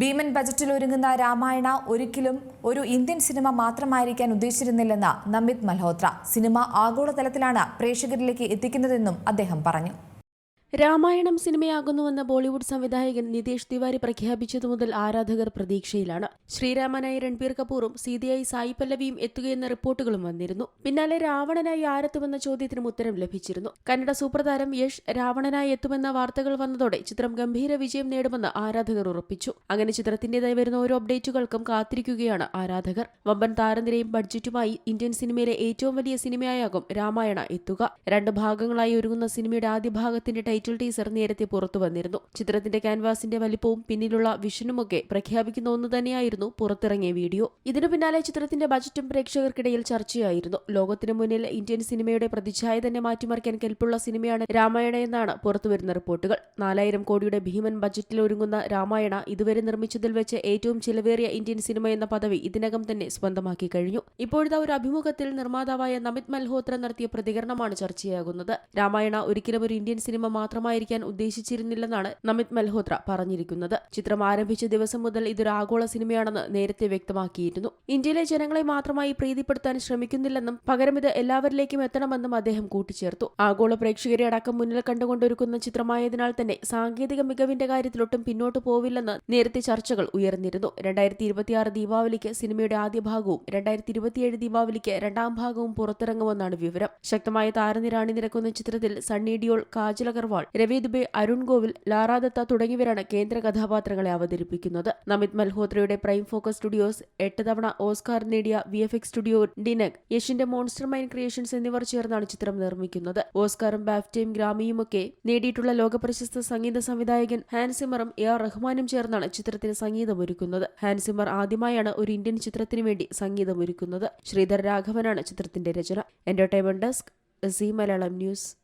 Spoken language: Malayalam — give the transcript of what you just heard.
ഭീമൻ ബജറ്റിൽ ഒരുങ്ങുന്ന രാമായണ ഒരിക്കലും ഒരു ഇന്ത്യൻ സിനിമ മാത്രമായിരിക്കാൻ ഉദ്ദേശിച്ചിരുന്നില്ലെന്ന് നമിത് മൽഹോത്ര. സിനിമ ആഗോളതലത്തിലാണ് പ്രേക്ഷകരിലേക്ക് എത്തിക്കുന്നതെന്നും അദ്ദേഹം പറഞ്ഞു. രാമായണം സിനിമയാകുന്നുവെന്ന ബോളിവുഡ് സംവിധായകൻ നിതേഷ് തിവാരി പ്രഖ്യാപിച്ചതു മുതൽ ആരാധകർ പ്രതീക്ഷയിലാണ്. ശ്രീരാമനായി രൺബീർ കപൂറും സീതയായി സായി പല്ലവിയും എത്തുകയെന്ന റിപ്പോർട്ടുകളും വന്നിരുന്നു. പിന്നാലെ രാവണനായി ആരെത്തുമെന്ന ചോദ്യത്തിനും ഉത്തരം ലഭിച്ചിരുന്നു. കന്നഡ സൂപ്രതാരം യഷ് രാവണനായി എത്തുമെന്ന വാർത്തകൾ വന്നതോടെ ചിത്രം ഗംഭീര വിജയം നേടുമെന്ന് ആരാധകർ ഉറപ്പിച്ചു. അങ്ങനെ ചിത്രത്തിന്റേതായി വരുന്ന ഓരോ അപ്ഡേറ്റുകൾക്കും കാത്തിരിക്കുകയാണ് ആരാധകർ. വമ്പൻ താരനിരയും ബഡ്ജറ്റുമായി ഇന്ത്യൻ സിനിമയിലെ ഏറ്റവും വലിയ സിനിമയാകും രാമായണ എത്തുക. രണ്ട് ഭാഗങ്ങളായി ഒരുങ്ങുന്ന സിനിമയുടെ ആദ്യ ഭാഗത്തിന്റെ ടീസർ നേരത്തെ പുറത്തു വന്നിരുന്നു. ചിത്രത്തിന്റെ ക്യാൻവാസിന്റെ വലിപ്പവും പിന്നിലുള്ള വിഷനുമൊക്കെ പ്രഖ്യാപിക്കുന്ന ഒന്ന് തന്നെയായിരുന്നു പുറത്തിറങ്ങിയ വീഡിയോ. ഇതിനു പിന്നാലെ ചിത്രത്തിന്റെ ബജറ്റും പ്രേക്ഷകർക്കിടയിൽ ചർച്ചയായിരുന്നു. ലോകത്തിനു മുന്നിൽ ഇന്ത്യൻ സിനിമയുടെ പ്രതിച്ഛായ തന്നെ മാറ്റിമറിക്കാൻ കെൽപ്പുള്ള സിനിമയാണ് രാമായണ എന്നാണ് പുറത്തുവരുന്ന റിപ്പോർട്ടുകൾ. നാലായിരം കോടിയുടെ ഭീമൻ ബജറ്റിൽ ഒരുങ്ങുന്ന രാമായണ ഇതുവരെ നിർമ്മിച്ചതിൽ വെച്ച് ഏറ്റവും ചിലവേറിയ ഇന്ത്യൻ സിനിമ എന്ന പദവി ഇതിനകം തന്നെ സ്വന്തമാക്കി കഴിഞ്ഞു. ഇപ്പോഴത്തെ ഒരു അഭിമുഖത്തിൽ നിർമ്മാതാവായ നമിത് മൽഹോത്ര നടത്തിയ പ്രതികരണമാണ് ചർച്ചയാകുന്നത്. രാമായണ ഒരിക്കലും ഒരു ഇന്ത്യൻ സിനിമ മാത്രമായിരിക്കാൻ ഉദ്ദേശിച്ചിരുന്നില്ലെന്നാണ് നമിത് മൽഹോത്ര പറഞ്ഞിരിക്കുന്നത്. ചിത്രം ആരംഭിച്ച ദിവസം മുതൽ ഇതൊരു ആഗോള സിനിമയാണെന്ന് നേരത്തെ വ്യക്തമാക്കിയിരുന്നു. ഇന്ത്യയിലെ ജനങ്ങളെ മാത്രമായി പ്രീതിപ്പെടുത്താൻ ശ്രമിക്കുന്നില്ലെന്നും പകരം ഇത് എല്ലാവരിലേക്കും എത്തണമെന്നും അദ്ദേഹം കൂട്ടിച്ചേർത്തു. ആഗോള പ്രേക്ഷകരെ അടക്കം മുന്നിൽ കണ്ടുകൊണ്ടൊരുക്കുന്ന ചിത്രമായതിനാൽ തന്നെ സാങ്കേതിക മികവിന്റെ കാര്യത്തിലൊട്ടും പിന്നോട്ട് പോവില്ലെന്ന് നേരത്തെ ചർച്ചകൾ ഉയർന്നിരുന്നു. രണ്ടായിരത്തി ഇരുപത്തിയാറ് ദീപാവലിക്ക് സിനിമയുടെ ആദ്യ ഭാഗവും രണ്ടായിരത്തി ഇരുപത്തിയേഴ് ദീപാവലിക്ക് രണ്ടാം ഭാഗവും പുറത്തിറങ്ങുമെന്നാണ് വിവരം. ശക്തമായ താരനിരാണി നിരക്കുന്ന ചിത്രത്തിൽ സണ്ണി ഡിയോൾ കാജൽ അഗർവാൾ രവി ദുബെ അരുൺ ഗോവിൽ ലാറാദത്ത തുടങ്ങിയവരാണ് കേന്ദ്ര കഥാപാത്രങ്ങളെ അവതരിപ്പിക്കുന്നത്. നമിത് മൽഹോത്രയുടെ പ്രൈം ഫോക്കസ് സ്റ്റുഡിയോസ് എട്ട് തവണ ഓസ്കാർ നേടിയ V F X studio DNEG യഷിന്റെ monster mind creations എന്നിവർ ചേർന്നാണ് ചിത്രം നിർമ്മിക്കുന്നത്. ഓസ്കാറും ബാഫ്റ്റയും ഗ്രാമിയുമൊക്കെ നേടിയിട്ടുള്ള ലോകപ്രശസ്ത സംഗീത സംവിധായകൻ ഹാൻസിമറും എ ആർ റഹ്മാനും ചേർന്നാണ് ചിത്രത്തിന് സംഗീതമൊരുക്കുന്നത്. ഹാൻസിമർ ആദ്യമായാണ് ഒരു ഇന്ത്യൻ ചിത്രത്തിന് വേണ്ടി സംഗീതമൊരുക്കുന്നത്. ശ്രീധർ രാഘവനാണ് ചിത്രത്തിന്റെ രചന. Entertainment desk Zee Malayalam news.